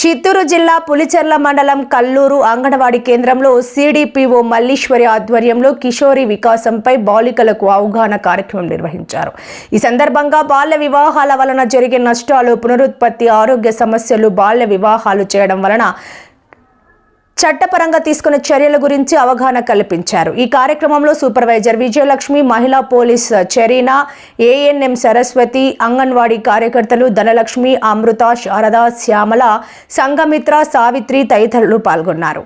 చిత్తూరు జిల్లా పులిచెర్ల మండలం కల్లూరు అంగన్వాడీ కేంద్రంలో సిడిపిఓ మల్లీశ్వరి ఆధ్వర్యంలో కిషోరి వికాసంపై బాలికలకు అవగాహన కార్యక్రమం నిర్వహించారు. ఈ సందర్భంగా బాల్య వివాహాల వలన జరిగే నష్టాలు పునరుత్పత్తి ఆరోగ్య సమస్యలు బాల్య వివాహాలు చేయడం వలన చట్టపరంగా తీసుకున్న చర్యల గురించి అవగాహన కల్పించారు. ఈ కార్యక్రమంలో సూపర్వైజర్ విజయలక్ష్మి మహిళా పోలీస్ చెరీనా ఏఎన్ఎం సరస్వతి అంగన్వాడీ కార్యకర్తలు ధనలక్ష్మి అమృత శారద శ్యామల సంఘమిత్ర సావిత్రి తదితరులు పాల్గొన్నారు.